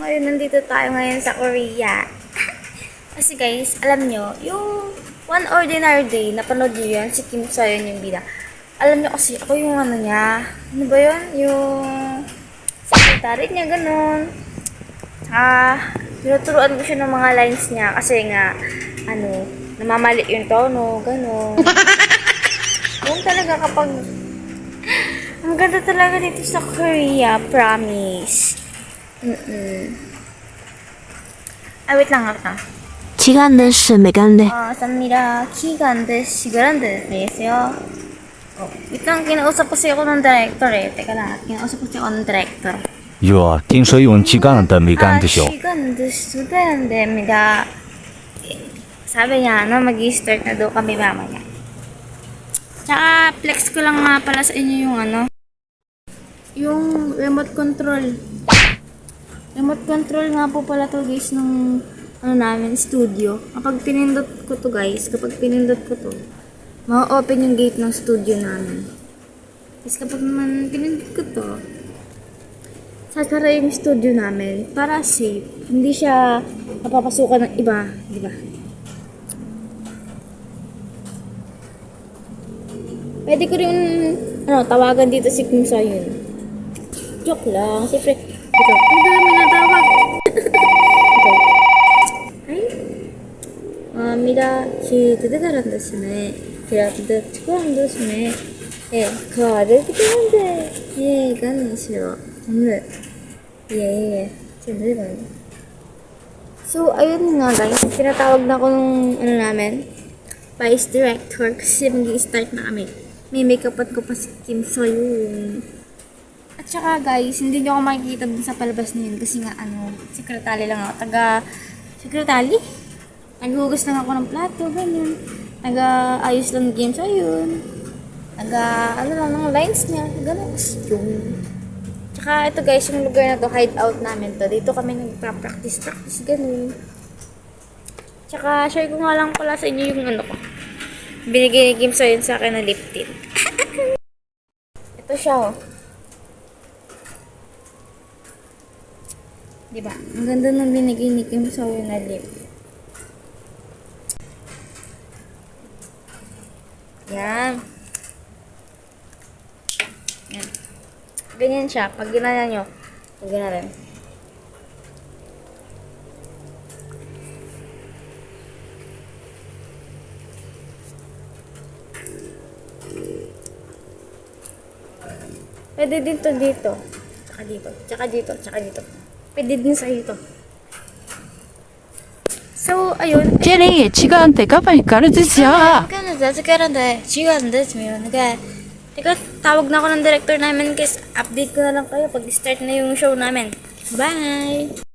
Ngayon, nandito tayo ngayon sa Korea. Kasi guys, alam nyo, yung One Ordinary Day, napanood nyo yan, si Kim Soyeon yung bida. Alam nyo kasi, ako yung ano niya, ano ba yun? Yung secretary niya, ganun. Ah, tinuturuan ko siya ng mga lines niya kasi nga, ano, namamali yung tono, ganun. Yung talaga kapag ang ganda talaga dito sa Korea, promise. Mm-mm. Ah, wait lang, wait lang. 시간 됐어, 메간 돼. Ah, samnida, kigan des, sigaran des, desyo. Oh, wait lang, kinausap kasi ako ng director eh. Teka lang, kinausap kasi ako ng director. 哟，听说用鸡缸的没 Ah, 干的小， sigan des, sudan demida. Sabi niya, no, mag-start na daw kami mamaya. Tsaka, flex ko lang nga pala sa inyo yung ano, yung remote control. Remote control nga po pala to guys nung ano namin, studio. Kapag pinindot ko to guys, kapag pinindot ko to, ma-open yung gate ng studio namin. Tapos kapag naman pinindot ko to, sasara yung studio namin para safe. Hindi siya napapasukan ng iba, di ba? Pwede ko rin, ano, tawagan dito si Kim Soyun. Joke lang. Siyempre, ito. Ang dami na tawag. ito. Ay. Amida, si Tadagaran desu ne. Kaya Tadagaran desu ne. Eh, kawaru kitan데. Eh, ganun siya. Ano? Yeah, yeah. Siyempre ba? So, ayun nga guys. Pinatawag na ako nung ano namin. Vice Director kasi mag start na kami. May make-upan ko pa si Kim Soyun. At saka guys, hindi nyo ako makikita dun sa palabas na yun kasi nga ano, sekretary lang ako. Taga, sekretary? Naghugas lang ako ng plato, ganyan. Nag-ayos lang ng Kim Soyun. Naga, ano lang, ng lines niya. Ganun yung. Tsaka ito guys, yung lugar na to, hideout namin to. Dito kami nagpa-practice, practice, ganun. Tsaka, share ko nga lang pala sa inyo yung ano ko. Binigay ni Kim Soyun sa akin na lip tint. Ito siya, oh. Diba? Ang ganda ng binigay ni Kim Soyun na lip. Yan. Yan. Ganyan siya. Pag ginana nyo, pag ginana Pwede din to dito. Tsaka dito. Tsaka dito. Tsaka dito. Pwede din sa dito. So, ayun. 쟤네 지가한테 가방이 가르치자. Kaya nagsasakaranda. Chiwan, that's me yun. Kaya, teka, tawag na ako ng director namin guys. Update ko na lang kayo pag start na yung show namin. Bye!